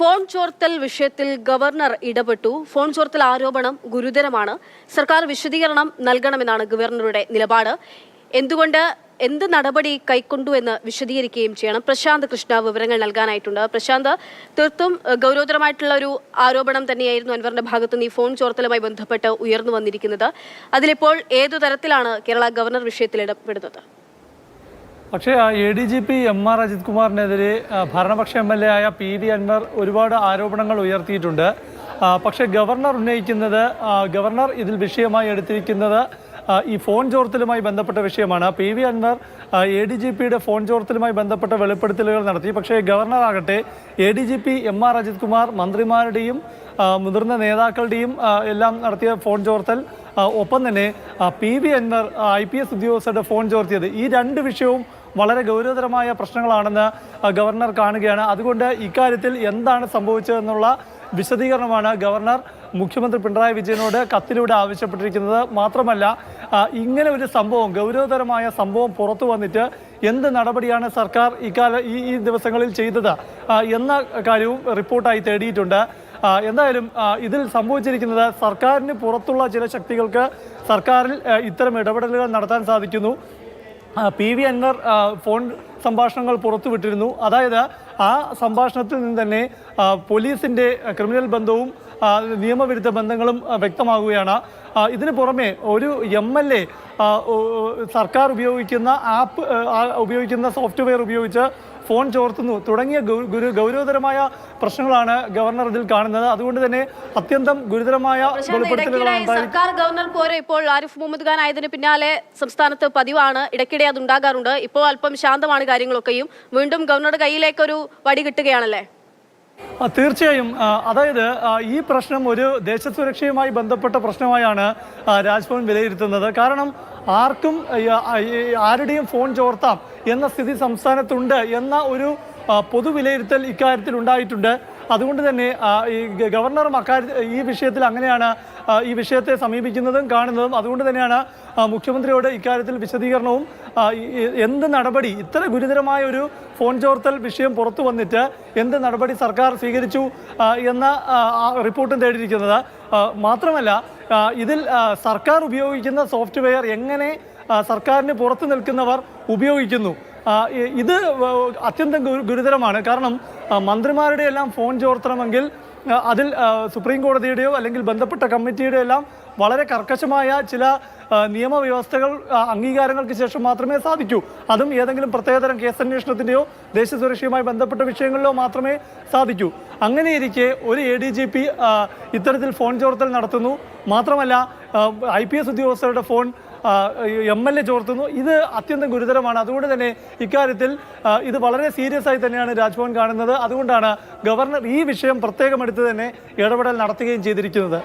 Phone ചോർത്തൽ വിഷയത്തിൽ governor ഇടപെട്ടു. Phone ചോർത്തൽ ആരോപണം ഗുരുതരമാണ്. സർക്കാർ വിശദീകരണം നൽകണമെന്നാണ് ഗവർണറുടെ നിലപാട്. എന്തുകൊണ്ട് എന്ത് നടപടി കൈക്കൊണ്ടു എന്ന് വിശദീകരിക്കുകയും ചെയ്യണം. പ്രശാന്ത് കൃഷ്ണ വിവരങ്ങൾ നൽകാനായിട്ടുണ്ട്. പ്രശാന്ത് തീർത്തും ഗൗരവതരമായിട്ടുള്ള ഒരു ആരോപണം തന്നെയായിരുന്നു അൻവറിന്റെ ഭാഗത്തു നിന്ന് ഈ ഫോൺ ചോർത്തലുമായി ബന്ധപ്പെട്ട് ഉയർന്നു വന്നിരിക്കുന്നത്. അതിലിപ്പോൾ ഏതു തരത്തിലാണ് കേരള ഗവർണർ വിഷയത്തിൽ ഇടപെടുന്നത്? പക്ഷേ ആ A D G P M R Ajith കുമാറിനെതിരെ ഭരണപക്ഷ എം എൽ എ ആയ പി വി അൻവർ ഒരുപാട് ആരോപണങ്ങൾ ഉയർത്തിയിട്ടുണ്ട്. പക്ഷേ ഗവർണർ ഉന്നയിക്കുന്നത് ഗവർണർ ഇതിൽ വിഷയമായി എടുത്തിരിക്കുന്നത് ഈ ഫോൺ ചോർത്തലുമായി ബന്ധപ്പെട്ട വിഷയമാണ്. P V Anvar A D G പിയുടെ ഫോൺ ചോർത്തലുമായി ബന്ധപ്പെട്ട വെളിപ്പെടുത്തലുകൾ നടത്തി. പക്ഷേ ഗവർണർ ആകട്ടെ A D G P M R Ajith Kumar മന്ത്രിമാരുടെയും മുതിർന്ന നേതാക്കളുടെയും എല്ലാം നടത്തിയ ഫോൺ ചോർത്തൽ ഒപ്പം തന്നെ P V Anvar I P S ഉദ്യോഗസ്ഥരുടെ ഫോൺ ചോർത്തിയത്. ഈ രണ്ട് വിഷയവും വളരെ ഗൗരവതരമായ പ്രശ്നങ്ങളാണെന്ന് ഗവർണർ കാണുകയാണ്. അതുകൊണ്ട് ഇക്കാര്യത്തിൽ എന്താണ് സംഭവിച്ചതെന്നുള്ള വിശദീകരണമാണ് ഗവർണർ മുഖ്യമന്ത്രി പിണറായി വിജയനോട് കത്തിലൂടെ ആവശ്യപ്പെട്ടിരിക്കുന്നത്. മാത്രമല്ല ഇങ്ങനെ ഒരു സംഭവം ഗൗരവതരമായ സംഭവം പുറത്തു വന്നിട്ട് എന്ത് നടപടിയാണ് സർക്കാർ ഇക്കാല ഈ ഈ ദിവസങ്ങളിൽ ചെയ്തത്? എന്ന കാര്യവും റിപ്പോർട്ടായി തേടിയിട്ടുണ്ട്. എന്തായാലും ഇതിൽ സംഭവിച്ചിരിക്കുന്നത് സർക്കാരിന് പുറത്തുള്ള ചില ശക്തികൾക്ക് സർക്കാരിൽ ഇത്തരം ഇടപെടലുകൾ നടത്താൻ സാധിക്കുന്നു. പി വി അൻവർ ഫോൺ സംഭാഷണങ്ങൾ പുറത്തുവിട്ടിരുന്നു. അതായത് ആ സംഭാഷണത്തിൽ നിന്ന് തന്നെ പോലീസിന്റെ ക്രിമിനൽ ബന്ധവും നിയമവിരുദ്ധ ബന്ധങ്ങളും വ്യക്തമാകുകയാണ്. ഇതിന് പുറമെ ഒരു എം എൽ എ സർക്കാർ ഉപയോഗിക്കുന്ന ആപ്പ് ഉപയോഗിക്കുന്ന സോഫ്റ്റ്വെയർ ഉപയോഗിച്ച് ഫോൺ ചോർത്തുന്നു. തുടങ്ങിയ ഗുരു ഗൗരവതരമായ പ്രശ്നങ്ങളാണ് ഗവർണർ ഇതിൽ കാണുന്നത്. അതുകൊണ്ട് തന്നെ അത്യന്തം ഗുരുതരമായ സർക്കാർ ഗവർണർ പോരെ ഇപ്പോൾ ആരിഫ് മുഹമ്മദ് ഖാൻ ആയതിന് പിന്നാലെ സംസ്ഥാനത്ത് പതിവാണ്. ഇടയ്ക്കിടെ അത് ഉണ്ടാകാറുണ്ട്. ഇപ്പോൾ അല്പം ശാന്തമാണ് കാര്യങ്ങളൊക്കെയും. വീണ്ടും ഗവർണറുടെ കയ്യിലേക്കൊരു വടി കിട്ടുകയാണല്ലേ? തീർച്ചയായും. അതായത് ഈ പ്രശ്നം ഒരു ദേശസുരക്ഷയുമായി ബന്ധപ്പെട്ട പ്രശ്നമായാണ് രാജ്ഭവൻ വിലയിരുത്തുന്നത്. കാരണം ആർക്കും ആരുടെയും ഫോൺ ചോർത്താം എന്ന സ്ഥിതി സംസ്ഥാനത്തുണ്ട് എന്ന ഒരു പൊതുവിലയിരുത്തൽ പൊതു വിലയിരുത്തൽ ഇക്കാര്യത്തിൽ ഉണ്ടായിട്ടുണ്ട് അതുകൊണ്ട് തന്നെ ഈ ഗവർണറും അക്കാര്യ ഈ വിഷയത്തിൽ അങ്ങനെയാണ് ഈ വിഷയത്തെ സമീപിക്കുന്നതും കാണുന്നതും. അതുകൊണ്ട് തന്നെയാണ് മുഖ്യമന്ത്രിയോട് ഇക്കാര്യത്തിൽ വിശദീകരണവും എന്ത് നടപടി ഇത്ര ഗുരുതരമായ ഒരു ഫോൺ ചോർത്തൽ വിഷയം പുറത്തു വന്നിട്ട് എന്ത് നടപടി സർക്കാർ സ്വീകരിച്ചു എന്ന റിപ്പോർട്ടും തേടിയിരിക്കുന്നത്. മാത്രമല്ല ഇതിൽ സർക്കാർ ഉപയോഗിക്കുന്ന സോഫ്റ്റ്വെയർ എങ്ങനെ സർക്കാരിന് പുറത്തു നിൽക്കുന്നവർ ഉപയോഗിക്കുന്നു. ഇത് അത്യന്തം ഗുരുതരമാണ്. കാരണം മന്ത്രിമാരുടെ എല്ലാം ഫോൺ ചോർത്തണമെങ്കിൽ അതിൽ സുപ്രീം കോടതിയുടെയോ അല്ലെങ്കിൽ ബന്ധപ്പെട്ട കമ്മിറ്റിയുടെയോ എല്ലാം വളരെ കർക്കശമായ ചില നിയമവ്യവസ്ഥകൾ അംഗീകാരങ്ങൾക്ക് ശേഷം മാത്രമേ സാധിക്കൂ. അതും ഏതെങ്കിലും പ്രത്യേകതരം കേസന്വേഷണത്തിന്റെയോ ദേശസുരക്ഷയുമായി ബന്ധപ്പെട്ട വിഷയങ്ങളിലോ മാത്രമേ സാധിക്കൂ. അങ്ങനെയിരിക്കെ ഒരു എ ഇത്തരത്തിൽ ഫോൺ ചോർത്തൽ നടത്തുന്നു. മാത്രമല്ല ഐ പി എസ് ഉദ്യോഗസ്ഥരുടെ ഫോൺ എം എൽ എ ചോർത്തുന്നു. ഇത് അത്യന്തം ഗുരുതരമാണ്. അതുകൊണ്ട് തന്നെ ഇക്കാര്യത്തിൽ ഇത് വളരെ സീരിയസ് ആയി തന്നെയാണ് രാജ്ഭവൻ കാണുന്നത്. അതുകൊണ്ടാണ് ഗവർണർ ഈ വിഷയം പ്രത്യേകം എടുത്ത് തന്നെ ഇടപെടൽ നടത്തുകയും ചെയ്തിരിക്കുന്നത്.